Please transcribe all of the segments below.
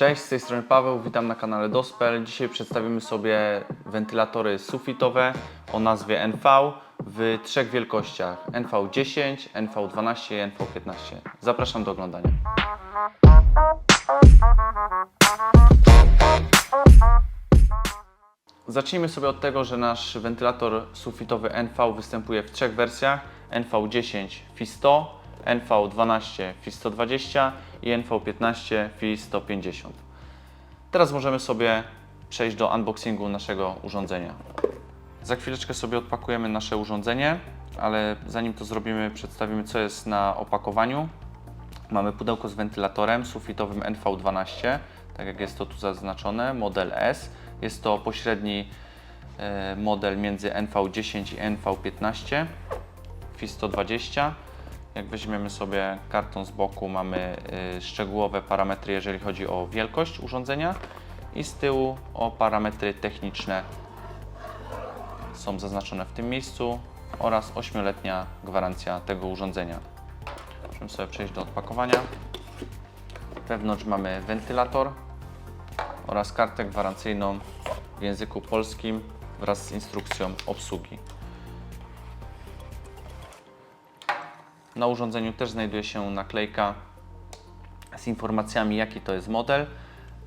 Cześć, z tej strony Paweł, witam na kanale Dospel. Dzisiaj przedstawimy sobie wentylatory sufitowe o nazwie NV w trzech wielkościach NV10, NV12 i NV15. Zapraszam do oglądania. Zacznijmy sobie od tego, że nasz wentylator sufitowy NV występuje w trzech wersjach NV10 FI100, NV12 FI120 i NV15 FI150. Teraz możemy sobie przejść do unboxingu naszego urządzenia. Za chwileczkę sobie odpakujemy nasze urządzenie, ale zanim to zrobimy, przedstawimy co jest na opakowaniu. Mamy pudełko z wentylatorem sufitowym NV12, tak jak jest to tu zaznaczone, model S. Jest to pośredni e, model między NV10 i NV15 FI120. Jak weźmiemy sobie karton z boku, mamy y, szczegółowe parametry, jeżeli chodzi o wielkość urządzenia i z tyłu o parametry techniczne są zaznaczone w tym miejscu oraz 8-letnia gwarancja tego urządzenia. Możemy sobie przejść do odpakowania. Wewnątrz mamy wentylator oraz kartę gwarancyjną w języku polskim wraz z instrukcją obsługi. Na urządzeniu też znajduje się naklejka z informacjami, jaki to jest model.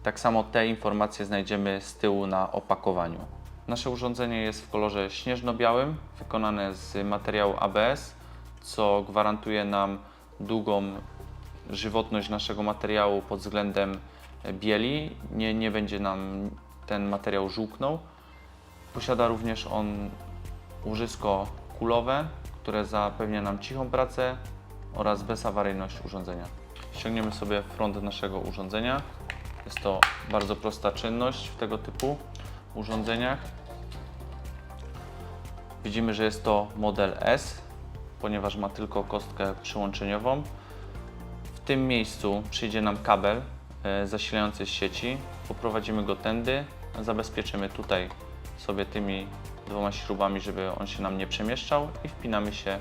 Tak samo te informacje znajdziemy z tyłu na opakowaniu. Nasze urządzenie jest w kolorze śnieżno-białym, wykonane z materiału ABS, co gwarantuje nam długą żywotność naszego materiału pod względem bieli. Nie, nie będzie nam ten materiał żółknął. Posiada również on łożysko kulowe, które zapewnia nam cichą pracę oraz bezawaryjność urządzenia. Ściągniemy sobie front naszego urządzenia. Jest to bardzo prosta czynność w tego typu urządzeniach. Widzimy, że jest to model S, ponieważ ma tylko kostkę przyłączeniową. W tym miejscu przyjdzie nam kabel e, zasilający z sieci. Poprowadzimy go tędy, zabezpieczymy tutaj sobie tymi dwoma śrubami, żeby on się nam nie przemieszczał i wpinamy się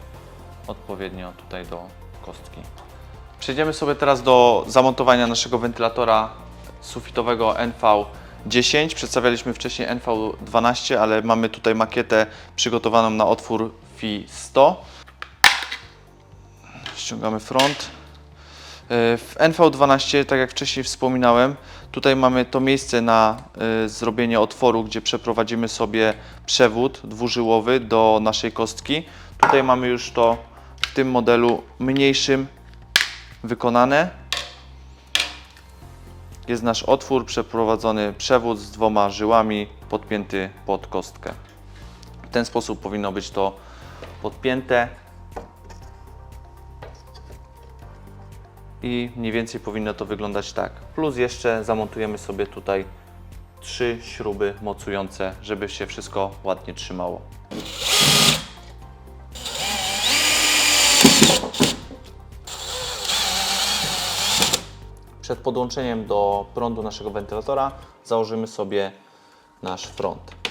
odpowiednio tutaj do kostki. Przejdziemy sobie teraz do zamontowania naszego wentylatora sufitowego NV10. Przedstawialiśmy wcześniej NV12, ale mamy tutaj makietę przygotowaną na otwór FI100. Ściągamy front. E, W NV12, tak jak wcześniej wspominałem, tutaj mamy to miejsce na y, zrobienie otworu, gdzie przeprowadzimy sobie przewód dwużyłowy do naszej kostki. Tutaj mamy już to w tym modelu mniejszym wykonane. Jest nasz otwór, przeprowadzony przewód z dwoma żyłami podpięty pod kostkę. W ten sposób powinno być to podpięte. I mniej więcej powinno to wyglądać tak. Plus jeszcze zamontujemy sobie tutaj trzy śruby mocujące, żeby się wszystko ładnie trzymało. Przed podłączeniem do prądu naszego wentylatora założymy sobie nasz front.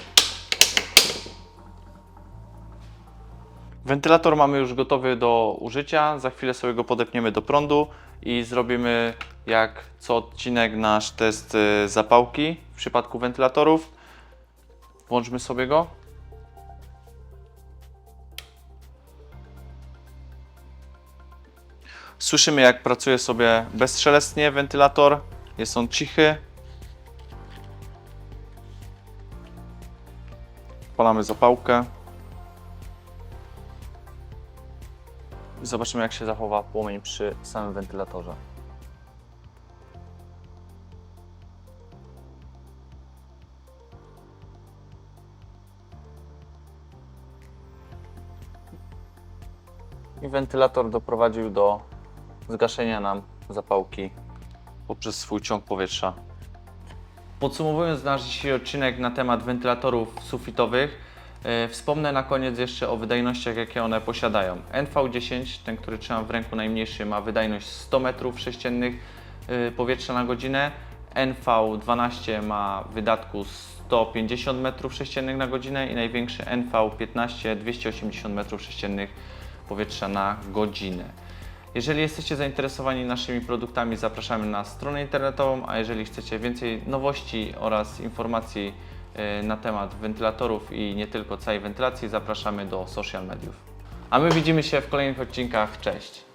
Wentylator mamy już gotowy do użycia. Za chwilę sobie go podepniemy do prądu i zrobimy jak co odcinek nasz test y, zapałki w przypadku wentylatorów. Włączmy sobie go. Słyszymy jak pracuje sobie bezszelestnie wentylator. Jest on cichy. Palamy zapałkę. Zobaczymy, jak się zachowa płomień przy samym wentylatorze. I wentylator doprowadził do zgaszenia nam zapałki poprzez swój ciąg powietrza. Podsumowując nasz dzisiejszy odcinek na temat wentylatorów sufitowych, wspomnę na koniec jeszcze o wydajnościach, jakie one posiadają. NV10, ten, który trzymam w ręku najmniejszy, ma wydajność 100 m3 e, powietrza na godzinę. NV12 ma wydatku 150 m3 na godzinę i największy NV15 280 m3 powietrza na godzinę. Jeżeli jesteście zainteresowani naszymi produktami, zapraszamy na stronę internetową, a jeżeli chcecie więcej nowości oraz informacji e, na temat wentylatorów i nie tylko całej wentylacji, zapraszamy do social mediów. A my widzimy się w kolejnych odcinkach. Cześć!